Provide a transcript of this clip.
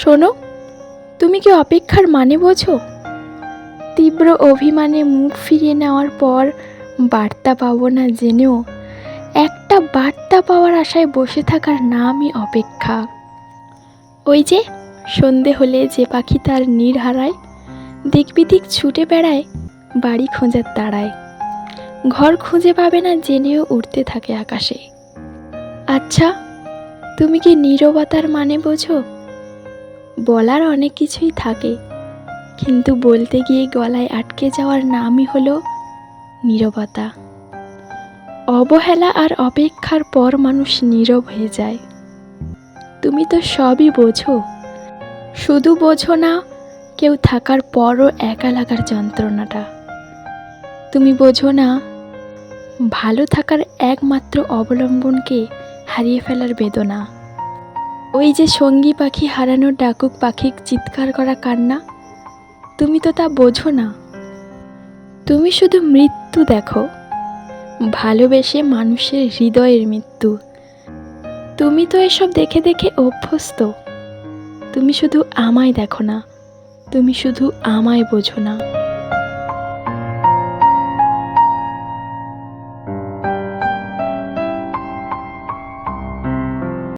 শোনো, তুমি কি অপেক্ষার মানে বোঝো? তীব্র অভিমানে মুখ ফিরিয়ে নেওয়ার পর বার্তা পাবো না জেনেও একটা বার্তা পাওয়ার আশায় বসে থাকার নামই অপেক্ষা। ওই যে সন্ধে হলে যে পাখি তার নীড় হারায় দেখবি দিক ছুটে বেড়ায়, বাড়ি খোঁজার তাড়ায়। ঘর খুঁজে পাবে না জেনেও উঠতে থাকে আকাশে। আচ্ছা তুমি কি নীরবতার মানে বোঝো? বলার অনেক কিছুই থাকে, কিন্তু বলতে গিয়ে গলায় আটকে যাওয়ার নামই হলো নীরবতা। অবহেলা আর অপেক্ষার পর মানুষ নীরব হয়ে যায়। তুমি তো সবই বোঝো, শুধু বোঝো না, কেউ থাকার পরও একা লাগার যন্ত্রণাটা। তুমি বোঝো না, ভালো থাকার একমাত্র অবলম্বনকে হারিয়ে ফেলার বেদনা। ওই যে সঙ্গী পাখি হারানোর ডাকুক পাখির চিৎকার করা কান্না? তুমি তো তা বোঝো না। তুমি শুধু মৃত্যু দেখো। ভালোবেসে মানুষের হৃদয়ের মৃত্যু। তুমি তো এসব দেখে দেখে অভ্যস্ত। তুমি শুধু আমায় দেখো না। তুমি শুধু আমায় বোঝো না।